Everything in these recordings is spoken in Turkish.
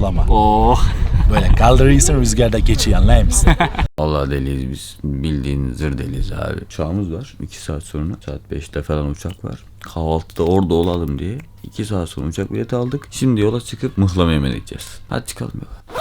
muğlama. Oh. Böyle kaldırıyorsun rüzgarda geçiyor anlayır mısın? Vallahi deliyiz biz. Bildiğin zır deliyiz abi. Uçağımız var. 2 saat sonra. Saat 5'te falan uçak var. Kahvaltıda orada olalım diye. 2 saat sonra uçak bileti aldık. Şimdi yola çıkıp mıhlama yemeye gideceğiz. Hadi çıkalım yola.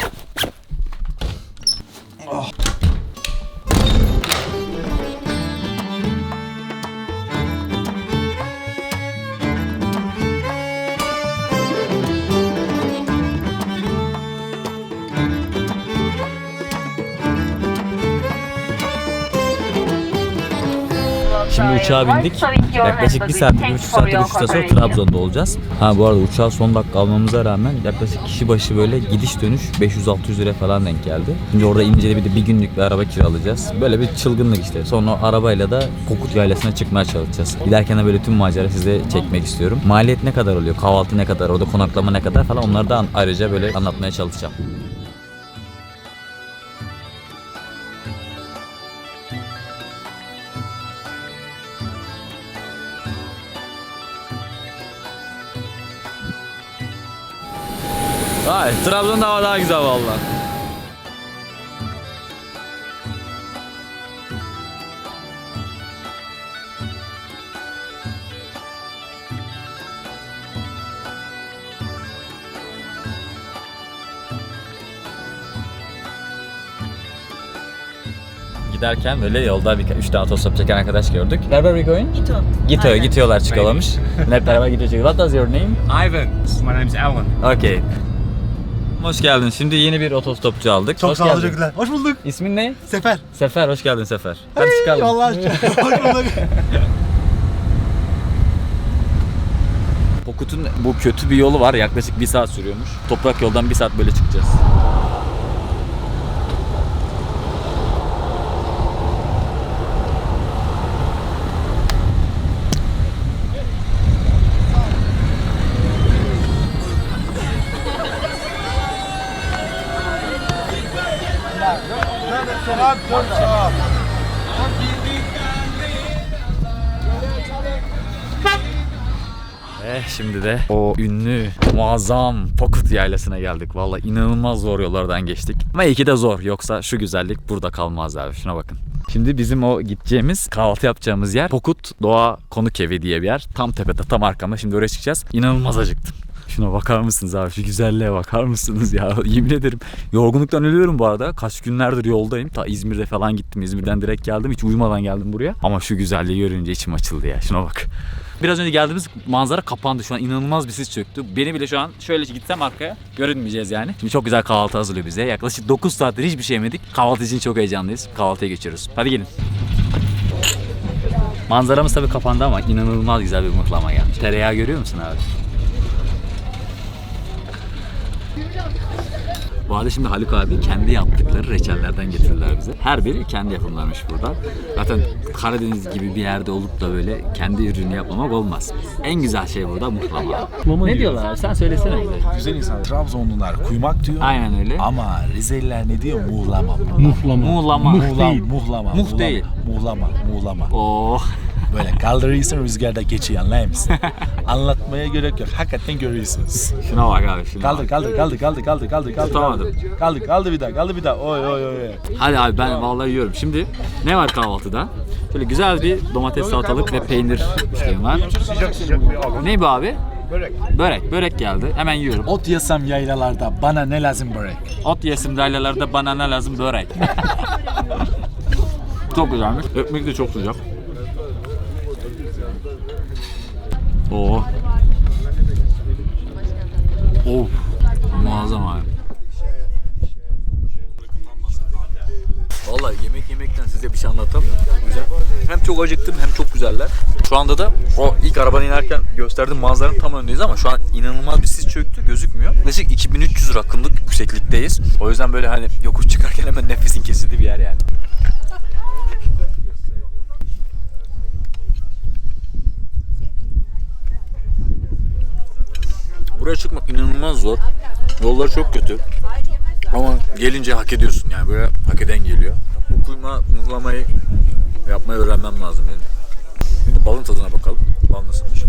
Şimdi uçağa bindik. Yaklaşık bir saat, bir buçuk saat, bir buçuk saat sonra Trabzon'da olacağız. Ha bu arada uçağa son dakika almamıza rağmen yaklaşık kişi başı böyle gidiş dönüş 500-600 lira falan denk geldi. Şimdi orada ince bir de bir günlük bir araba kiralayacağız. Böyle bir çılgınlık işte. Sonra arabayla da Kokut Yaylası'na çıkmaya çalışacağız. Giderken de böyle tüm macera size çekmek istiyorum. Maliyet ne kadar oluyor? Kahvaltı ne kadar? Orada konaklama ne kadar falan onları da ayrıca böyle anlatmaya çalışacağım. Vay, Trabzon'da hava daha güzel valla. Giderken böyle yolda bir üç tane otostop çeken arkadaş gördük. Where are we going? Gito. Gito, Aynen. gidiyorlar çıkalamış. Hep beraber gidiyor. What was your name? Ivan. My name's Alan. Okay. Hoş geldin. Şimdi yeni bir otostopçu aldık. Çok hoş sağ geldin. teşekkürler. Hoş bulduk. İsmin ne? Sefer. Sefer. Hoş geldin Sefer. Hadi çıkalım. Allah aşkına. Hoş bulduk. Pokut'un bu kötü bir yolu var. Yaklaşık bir saat sürüyormuş. Toprak yoldan bir saat böyle çıkacağız. Eh şimdi de o ünlü, muazzam Pokut yaylasına geldik. Valla inanılmaz zor yollardan geçtik. Ama iyi ki de zor. Yoksa şu güzellik burada kalmaz abi. Şuna bakın. Şimdi bizim o gideceğimiz, kahvaltı yapacağımız yer Pokut Doğa Konuk Evi diye bir yer. Tam tepede, tam arkamda. Şimdi oraya çıkacağız. İnanılmaz acıktım. Şuna bakar mısınız abi? Şu güzelliğe bakar mısınız ya? Yemin ederim. Yorgunluktan ölüyorum bu arada. Kaç günlerdir yoldayım. Ta İzmir'de falan gittim. İzmir'den direkt geldim. Hiç uyumadan geldim buraya. Ama şu güzelliği görünce içim açıldı ya. Şuna bak. Biraz önce geldiğimiz manzara kapandı. Şu an inanılmaz bir sis çöktü. Beni bile şu an şöyle gitsem arkaya görünmeyeceğiz yani. Şimdi çok güzel kahvaltı hazırlıyor bize. Yaklaşık 9 saattir hiçbir şey yemedik. Kahvaltı için çok heyecanlıyız. Kahvaltıya geçiyoruz. Hadi gelin. Manzaramız tabii kapandı ama inanılmaz güzel bir mıhlama gelmiş. Tereyağı görüyor musun abi? Bu arada şimdi Haluk abi kendi yaptıkları reçellerden getirdiler bize. Her biri kendi yapımlarmış burada. Zaten Karadeniz gibi bir yerde olup da böyle kendi ürünü yapmamak olmaz. En güzel şey burada muhlama. ne diyorlar abi? Sen söylesene. Güzel insan. Trabzonlular kuymak diyor. Aynen öyle. Ama Rizeliler ne diyor? Muğlama. Muhlama. Muğlama. Muğlama. Muh muğlama, değil. Muğlama. Muğlama. Oh. Böyle kaldırıyorsun rüzgarda geçiyor anlayır mısın? Anlatmaya gerek yok. Hakikaten görüyorsunuz. Şuna bak abi şuna Kaldır bak. kaldır kaldır kaldır kaldır kaldır kaldır. Tutamadım. Kaldır kaldır bir daha kaldır bir daha. Oy oy oy. Hadi abi ben vallahi yiyorum. Şimdi ne var kahvaltıda? Şöyle güzel bir domates salatalık ve peynir şeyim var. Sıcak sıcak bir abi. Ne bu abi? Börek. Börek. Börek geldi. Hemen yiyorum. Ot yesem yaylalarda bana ne lazım börek? Ot yesim dairelerinde bana ne lazım börek. çok güzelmiş. Ekmek de çok sıcak. Oo. Of. Muazzam abi. Vallahi yemek yemekten size bir şey anlatamıyorum. Güzel. Hem çok acıktım hem çok güzeller. Şu anda da o ilk arabadan inerken gösterdiğim manzaranın tam önündeyiz ama şu an inanılmaz bir sis çöktü gözükmüyor. Yaklaşık 2300 rakımlık yükseklikteyiz. O yüzden böyle hani yokuş çıkarken hemen nefesin kesildiği bir yer yani. Buraya çıkmak inanılmaz zor. Yolları çok kötü. Ama gelince hak ediyorsun yani böyle hak eden geliyor. Bu kuyma mıhlamayı yapmayı öğrenmem lazım benim. Şimdi balın tadına bakalım. Bal nasılmış?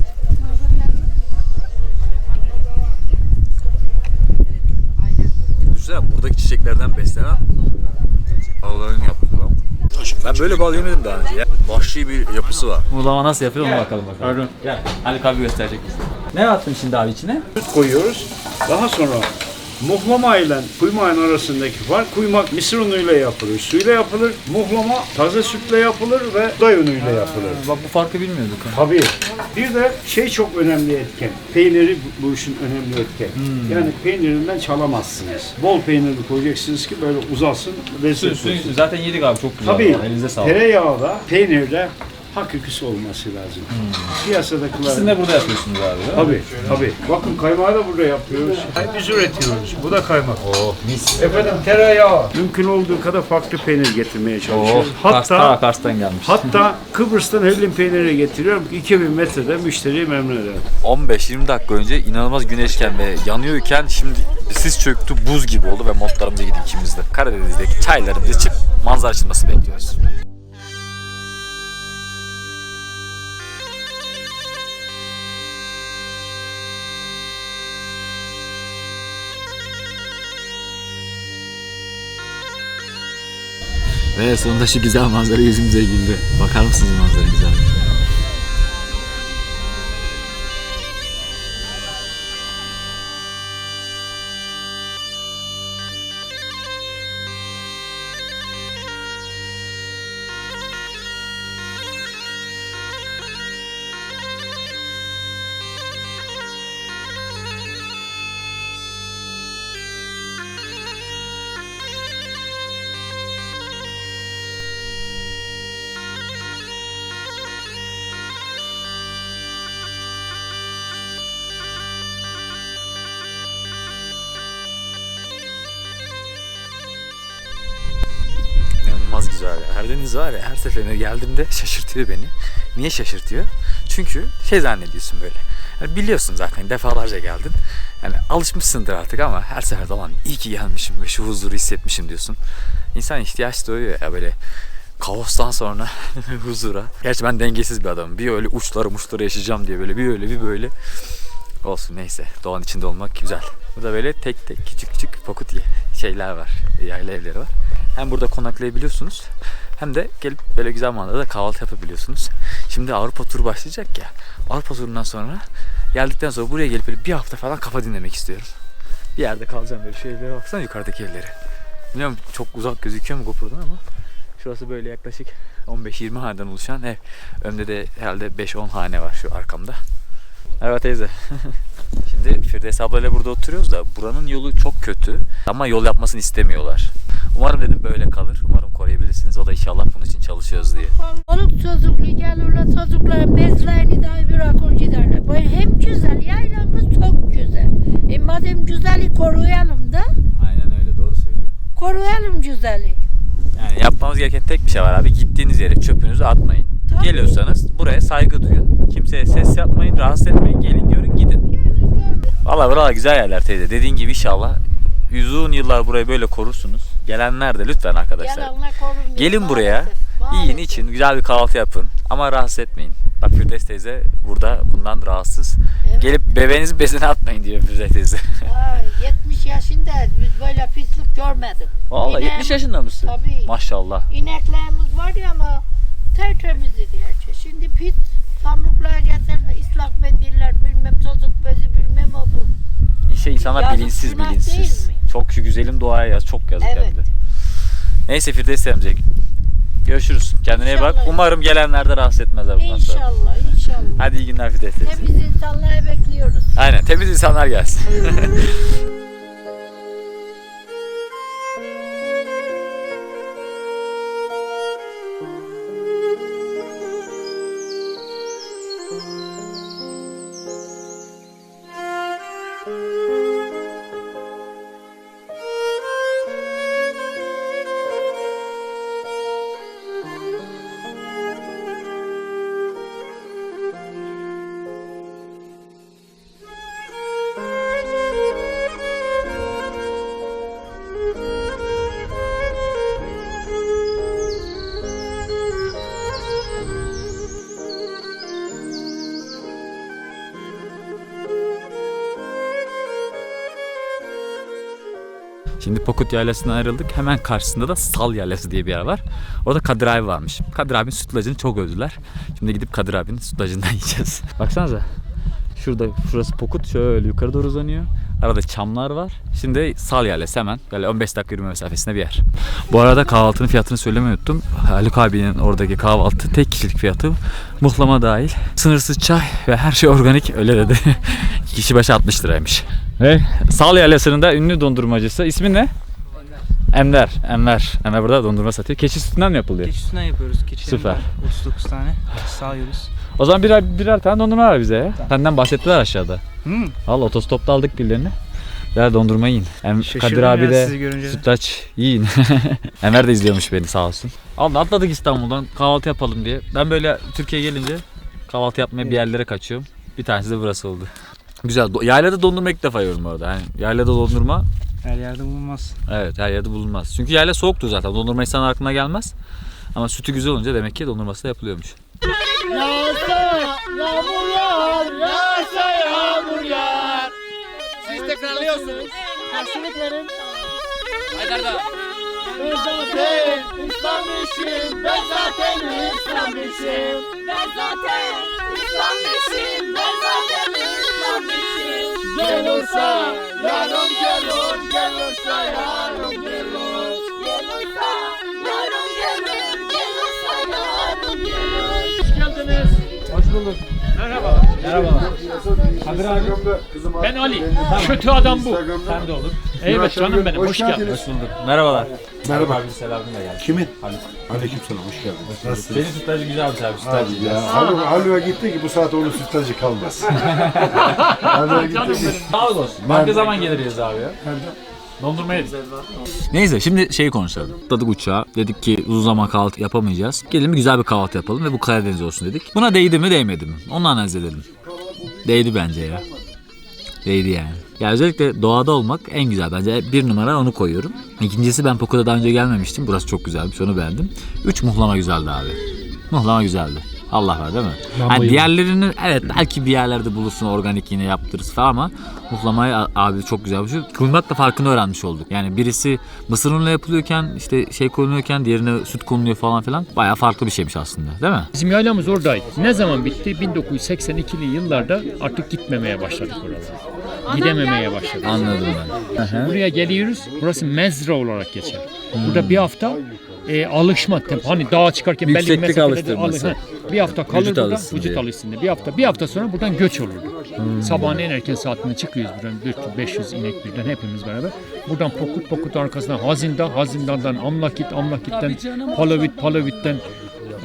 yemeklerden beslenen Allah'ın yaptığı. Ben böyle bal yemedim daha önce ya. Vahşi bir yapısı var. Muhlama nasıl yapıyor ona bakalım bakalım. Pardon. Gel. Haluk abi gösterecek bize. Ne attın şimdi abi içine? Süt koyuyoruz. Daha sonra muhlama ile kuymağın arasındaki fark kuymak mısır unuyla yapılır, suyla yapılır. Muhlama taze sütle yapılır ve buğday unuyla yapılır. Bak bu farkı bilmiyorduk. Tabii. Bir de şey çok önemli etken. Peyniri bu- bu işin önemli etken. Yani peynirinden çalamazsınız. Bol peynirli koyacaksınız ki böyle uzasın, lezzet olsun. Zaten yedik abi çok güzel. Tabii Elinize sağlık. tereyağı da peynirde hakikisi olması lazım. Piyasadakiler... İkisini de burada yapıyorsunuz abi? Tabii, tabii. Bakın kaymağı da burada yapıyoruz. Biz üretiyoruz. Bu da kaymak. Oh mis. Efendim tereyağı. Mümkün olduğu kadar farklı peynir getirmeye Oh, çalışıyoruz. Kars, hatta ta Kars'tan gelmiş. hatta Kıbrıs'tan hellim peyniri getiriyorum. 2000 metrede müşteriyi memnun ederim. 15-20 dakika önce inanılmaz güneşken ve yanıyorken şimdi sis çöktü buz gibi oldu ve montlarımızı giydik ikimiz de. Karadeniz'deki çaylarımızı içip manzara açılması bekliyoruz. Ve sonunda şu güzel manzara yüzümüze güldü. Bakar mısınız manzara güzel? Karadeniz var ya her seferinde geldiğimde şaşırtıyor beni. Niye şaşırtıyor? Çünkü şey zannediyorsun böyle. Yani biliyorsun zaten defalarca geldin. Yani alışmışsındır artık ama her sefer olan iyi ki gelmişim ve şu huzuru hissetmişim diyorsun. İnsan ihtiyaç duyuyor ya böyle kaostan sonra huzura. Gerçi ben dengesiz bir adamım. Bir öyle uçları uçları yaşayacağım diye böyle bir öyle bir böyle. Olsun neyse doğanın içinde olmak güzel. Burada böyle tek tek küçük küçük pokut şeyler var. Yayla evleri var. Hem burada konaklayabiliyorsunuz hem de gelip böyle güzel manzarada kahvaltı yapabiliyorsunuz. Şimdi Avrupa turu başlayacak ya. Avrupa turundan sonra geldikten sonra buraya gelip böyle bir hafta falan kafa dinlemek istiyorum. Bir yerde kalacağım böyle şu evlere baksana yukarıdaki evlere. Bilmiyorum çok uzak gözüküyor mu GoPro'dan ama şurası böyle yaklaşık 15-20 haneden oluşan ev. Önde de herhalde 5-10 hane var şu arkamda. Merhaba teyze. Şimdi Firdevs ablayla burada oturuyoruz da buranın yolu çok kötü ama yol yapmasını istemiyorlar. Umarım dedim böyle kalır. Umarım koruyabilirsiniz. O da inşallah bunun için çalışıyoruz diye. Olup çocuklu gelirler çocukların bezlerini de bırakır giderler. Bu hem güzel yaylamız çok güzel. E madem güzeli koruyalım da Aynen öyle doğru söylüyor. koruyalım güzeli. Yani yapmamız gereken tek bir şey var abi. Gittiğiniz yere çöpünüzü atmayın. Tabii. Geliyorsanız buraya saygı duyun. Kimseye ses yapmayın, rahatsız etmeyin. Gelin görün gidin. Valla buralar güzel yerler teyze. Dediğin gibi inşallah uzun yıllar burayı böyle korursunuz. Gelenler de lütfen arkadaşlar. Korunmuyor. Gelin buraya. maalesef, Yiyin maalesef. için güzel bir kahvaltı yapın. Ama rahatsız etmeyin. Bak Firdevs teyze burada bundan rahatsız. Evet. Gelip bebeğinizin bezine atmayın diyor Firdevs teyze. Ay, 70 yaşında biz böyle pislik görmedik. Valla İneğim- 70 yaşında mısın? Tabii. Maşallah. İneklerimiz var ya ama tertemiz idi her şey. Şimdi pis pamuklar getirme, ıslak mendiller bilmem çocuk bezi bilmem o bu. İşte insanlar Yazık, bilinçsiz günah bilinçsiz. değil mi? Çok şu güzelim doğaya yaz. Çok yazık Evet. hem de. Neyse Firdevs teyze. Görüşürüz. Kendine iyi bak. İnşallah. Umarım gelenler de rahatsız etmezler bundan sonra. İnşallah, inşallah. Hadi iyi günler Firdevs teyze. Temiz insanları bekliyoruz. Aynen temiz insanlar gelsin. Şimdi Pokut Yaylası'ndan ayrıldık. Hemen karşısında da Sal Yaylası diye bir yer var. Orada Kadir abi varmış. Kadir abinin sütlacını çok övdüler. Şimdi gidip Kadir abinin sütlacından yiyeceğiz. Baksanıza. Şurada şurası Pokut şöyle yukarı doğru uzanıyor. Arada çamlar var. Şimdi Sal Yaylası hemen böyle 15 dakika yürüme mesafesinde bir yer. Bu arada kahvaltının fiyatını söylemeyi unuttum. Haluk abinin oradaki kahvaltı tek kişilik fiyatı muhlama dahil. Sınırsız çay ve her şey organik öyle dedi. Kişi başı 60 liraymış. Ve Sal Yaylası'nın da ünlü dondurmacısı. İsmi ne? Enver. Enver. Enver burada dondurma satıyor. Keçi sütünden mi yapılıyor? Keçi sütünden yapıyoruz. Keçi Süper. 39 tane sağıyoruz. O zaman birer, birer tane dondurma ver bize ya. Senden bahsettiler aşağıda. Hmm. Al otostopta aldık birilerini. Birer dondurma yiyin. Em, Şaşırdım Kadir abi de sütlaç yiyin. Enver de izliyormuş beni sağ olsun. Al atladık İstanbul'dan kahvaltı yapalım diye. Ben böyle Türkiye'ye gelince kahvaltı yapmaya bir yerlere kaçıyorum. Bir tanesi de burası oldu. Güzel. Do- Yaylada dondurma ilk defa yiyorum orada. Yani yaylada dondurma Her yerde bulunmaz. evet her yerde bulunmaz. Çünkü yayla soğuktur zaten. Dondurma insan aklına gelmez. Ama sütü güzel olunca demek ki dondurması da yapılıyormuş. Siz tekrarlıyorsunuz. Karşılık verin. Ben zaten İslammışım. Ben zaten İslammışım. Ben zaten İslammışım, ben zaten İslammışım. Gel olsa yarım gelir. Gel olsa yarım gelir. Gelirse yarın gelir, gelirse yarın gelir. Hoş geldiniz. Ben Ali. Kötü adam bu. Sen de olur. Evet canım benim. Hoş geldin. Merhabalar. Merhaba. Abi selamın da geldi. Kimin? Aleykümselam hoş geldin. Nasılsın? Senin sütlacı güzelmiş abi sütlacı. Hadi ya. Haluk, Haluk'a gitti ki bu saate onun sütlacı kalmaz. Haluk'a gitti ki. Sağ olsun. Başka zaman geliriz abi ya. Dondurma. Neyse şimdi şeyi konuşalım. Atladık uçağa. Dedik ki uzun zaman kahvaltı yapamayacağız. Gelin bir güzel bir kahvaltı yapalım ve bu Karadeniz olsun dedik. Buna değdi mi değmedi mi? Onu analiz edelim. Değdi bence ya. Değdi yani. Ya özellikle doğada olmak en güzel bence. Bir numara onu koyuyorum. İkincisi ben Poco'da daha önce gelmemiştim. Burası çok güzelmiş onu beğendim. Üç muhlama güzeldi abi. Muhlama güzeldi. Allah var değil mi? Hani diğerlerini evet belki bir yerlerde bulursun organik yine yaptırırız falan ama muhlamayı abi çok güzel. Şu kuymak da farkını öğrenmiş olduk. Yani birisi mısır unuyla yapılıyorken işte şey konuluyorken diğerine süt konuluyor falan filan. Bayağı farklı bir şeymiş aslında değil mi? Bizim yaylamız oradaydı. Ne zaman bitti? 1982'li yıllarda artık gitmemeye başladık oralara. Gidememeye başladık. Anladım ben. Buraya geliyoruz. Burası mezra olarak geçer. Burada bir hafta e, alışma tempo. Hani dağa çıkarken belli bir Yükseklik mesafelerde alıştırması. alış- ha, bir hafta kalır Vücut burada. alışsın Vücut diye. alışsın diye. Bir hafta. Bir hafta sonra buradan göç olurdu. Sabahın en erken saatinde çıkıyoruz buradan. 400-500 inek birden hepimiz beraber. Buradan Pokut Pokut arkasından Hazinda, Hazindan'dan Amlakit, Amlakit'ten Palavit, Palavit'ten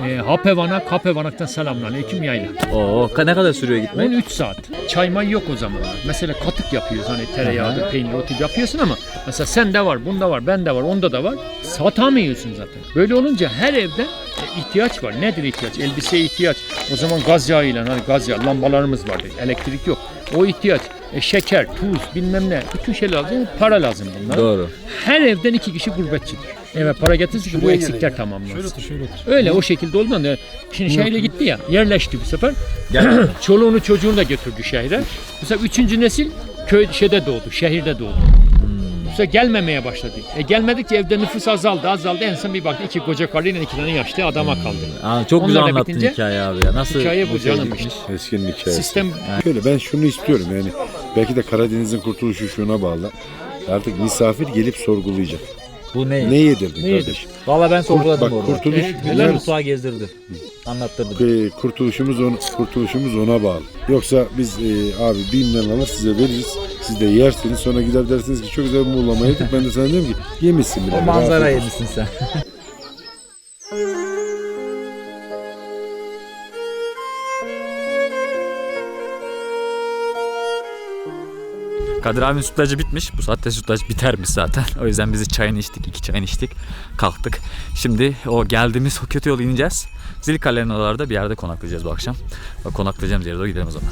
e, Hapevanak, Hapevanak'tan selamünaleyküm yayla. Oo ne kadar sürüyor gitmek? 13 saat. Çay may yok o zaman. Mesela katık yapıyoruz hani tereyağıdır, peynir, o tip yapıyorsun ama mesela sende var, bunda var, bende var, onda da var. Satamıyorsun zaten. Böyle olunca her evde e, ihtiyaç var. Nedir ihtiyaç? Elbiseye ihtiyaç. O zaman gaz yağıyla hani gaz yağı, lambalarımız vardı. Elektrik yok. O ihtiyaç. E, şeker, tuz, bilmem ne. Bütün şey lazım. Para lazım bunlar. Doğru. Her evden iki kişi gurbetçidir. Evet para getirsin ki bu eksikler tamamlansın. Öyle o şekilde olduğundan da şimdi şehre gitti ya yerleşti bu sefer. Çoluğunu çocuğunu da götürdü şehre. Mesela üçüncü nesil köy şeyde doğdu, şehirde doğdu. Bu sefer gelmemeye başladı. E gelmedikçe evde nüfus azaldı, azaldı. En son bir baktı iki koca karıyla iki tane yaşlı adama kaldı. Aa, çok güzel anlattın bitince- hikaye abi ya. Nasıl Hikaye bu canım işte. Eskinin hikayesi. Sistem Şöyle ben şunu istiyorum yani belki de Karadeniz'in kurtuluşu şuna bağlı. Artık misafir gelip sorgulayacak. Bu ne? Ne yedirdin Ne kardeşim? Valla ben sorguladım Bak orada. kurtuluş, Helal bunlar- mutfağa gezdirdi. Anlattırdı. e, kurtuluşumuz on, kurtuluşumuz ona bağlı. Yoksa biz e, abi binden alır size veririz. Siz de yersiniz sonra gider dersiniz ki çok güzel bir muğlama yedik. Ben de sana diyorum ki yemişsin bile. O manzara yemişsin sen. Kadir abinin sütlacı bitmiş. Bu saatte sütlaç bitermiş zaten. O yüzden bizi çayını içtik, iki çayını içtik. Kalktık. Şimdi o geldiğimiz o kötü yolu ineceğiz. Zilkale'nin oralarda bir yerde konaklayacağız bu akşam. Konaklayacağımız yere doğru gidelim o zaman.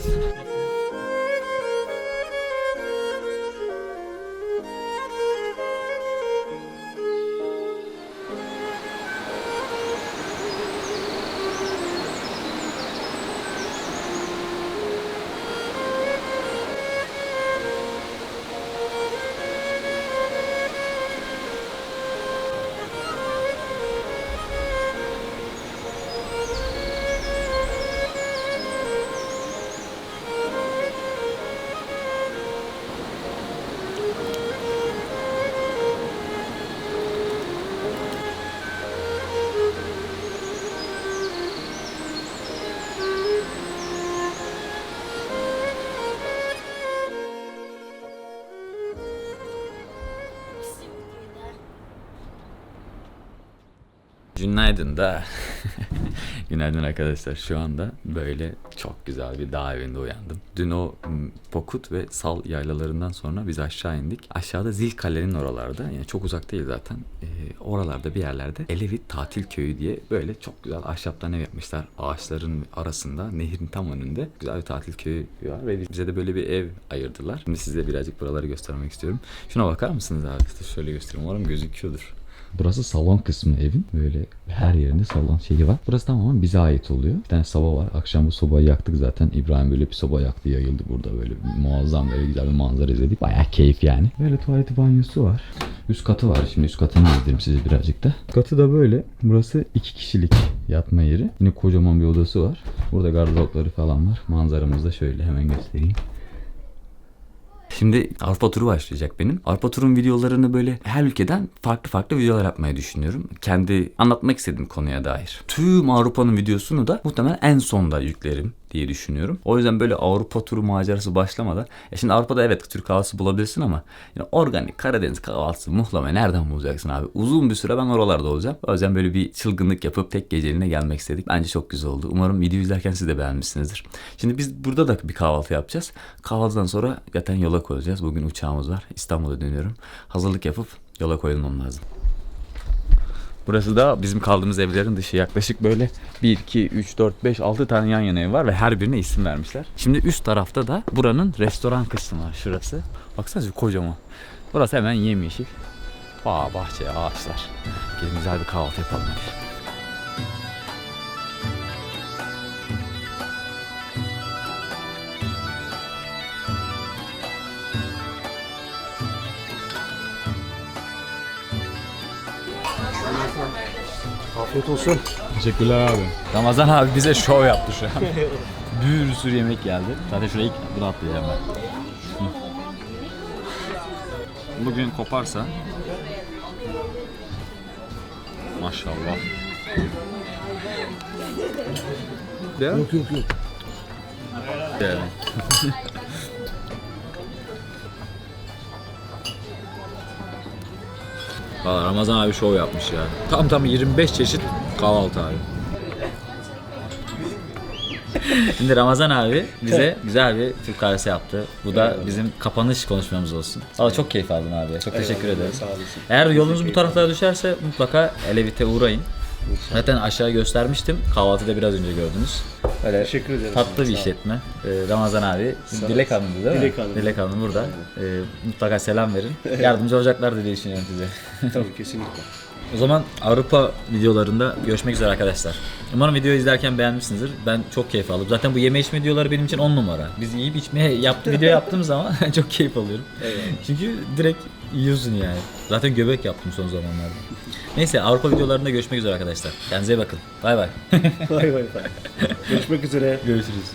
Günaydın da. Günaydın arkadaşlar. Şu anda böyle çok güzel bir dağ evinde uyandım. Dün o Pokut ve Sal yaylalarından sonra biz aşağı indik. Aşağıda Zilkale'nin oralarda yani çok uzak değil zaten. Ee, oralarda bir yerlerde Elevit Tatil Köyü diye böyle çok güzel ahşaptan ev yapmışlar. Ağaçların arasında nehrin tam önünde güzel bir tatil köyü var ve bize de böyle bir ev ayırdılar. Şimdi size birazcık buraları göstermek istiyorum. Şuna bakar mısınız? İşte şöyle göstereyim. Umarım gözüküyordur. Burası salon kısmı evin. Böyle her yerinde salon şeyi var. Burası tamamen bize ait oluyor. Bir tane soba var. Akşam bu sobayı yaktık zaten. İbrahim böyle bir soba yaktı yayıldı burada. Böyle muazzam böyle güzel bir manzara izledik. Bayağı keyif yani. Böyle tuvaleti banyosu var. Üst katı var. Şimdi üst katını gezdireyim size birazcık da. Katı da böyle. Burası iki kişilik yatma yeri. Yine kocaman bir odası var. Burada gardıropları falan var. Manzaramız da şöyle hemen göstereyim. Şimdi Avrupa turu başlayacak benim. Avrupa turun videolarını böyle her ülkeden farklı farklı videolar yapmayı düşünüyorum. Kendi anlatmak istediğim konuya dair. Tüm Avrupa'nın videosunu da muhtemelen en sonda yüklerim diye düşünüyorum. O yüzden böyle Avrupa turu macerası başlamadan. Ya şimdi Avrupa'da evet Türk kahvaltısı bulabilirsin ama yani organik Karadeniz kahvaltısı muhlama nereden bulacaksın abi? Uzun bir süre ben oralarda olacağım. O yüzden böyle bir çılgınlık yapıp tek geceliğine gelmek istedik. Bence çok güzel oldu. Umarım video izlerken siz de beğenmişsinizdir. Şimdi biz burada da bir kahvaltı yapacağız. Kahvaltıdan sonra zaten yola koyacağız. Bugün uçağımız var. İstanbul'a dönüyorum. Hazırlık yapıp yola koyulmam lazım. Burası da bizim kaldığımız evlerin dışı. Yaklaşık böyle 1, 2, 3, 4, 5, 6 tane yan yana ev var ve her birine isim vermişler. Şimdi üst tarafta da buranın restoran kısmı var şurası. Baksanıza kocaman. Burası hemen yemyeşil. Bağ, bahçe, ağaçlar. Gelin güzel bir kahvaltı yapalım hadi. Teşekkürler abi. Ramazan abi bize şov yaptı şu an. bir sürü yemek geldi. Zaten şuraya ilk bunu atlayacağım ben. Bugün koparsa Maşallah. Yok yok yok. Yani. Valla Ramazan abi şov yapmış ya. Tam tam 25 çeşit kahvaltı abi. Şimdi Ramazan abi bize güzel bir Türk kahvesi yaptı. Bu da bizim kapanış konuşmamız olsun. Valla çok keyif aldım abi. Çok teşekkür ederim. Eğer yolunuz bu taraflara düşerse mutlaka Elevit'e uğrayın. Zaten aşağı göstermiştim. Kahvaltıda biraz önce gördünüz. Öyle Teşekkür ederim. tatlı bir işletme. Ee, Ramazan abi. Dilek Hanım'dı değil mi? Dilek Hanım. Dilek Hanım burada. Ee, mutlaka selam verin. Yardımcı olacaklar diye düşünüyorum size. Tabii kesinlikle. O zaman Avrupa videolarında görüşmek üzere arkadaşlar. Umarım videoyu izlerken beğenmişsinizdir. Ben çok keyif aldım. Zaten bu yeme içme videoları benim için 10 numara. Biz yiyip içmeye yaptı, video yaptığım zaman çok keyif alıyorum. Çünkü direkt yiyorsun yani. Zaten göbek yaptım son zamanlarda. Neyse Avrupa videolarında görüşmek üzere arkadaşlar. Kendinize iyi bakın. Bay bay. Vay vay vay. Görüşmek üzere. Görüşürüz.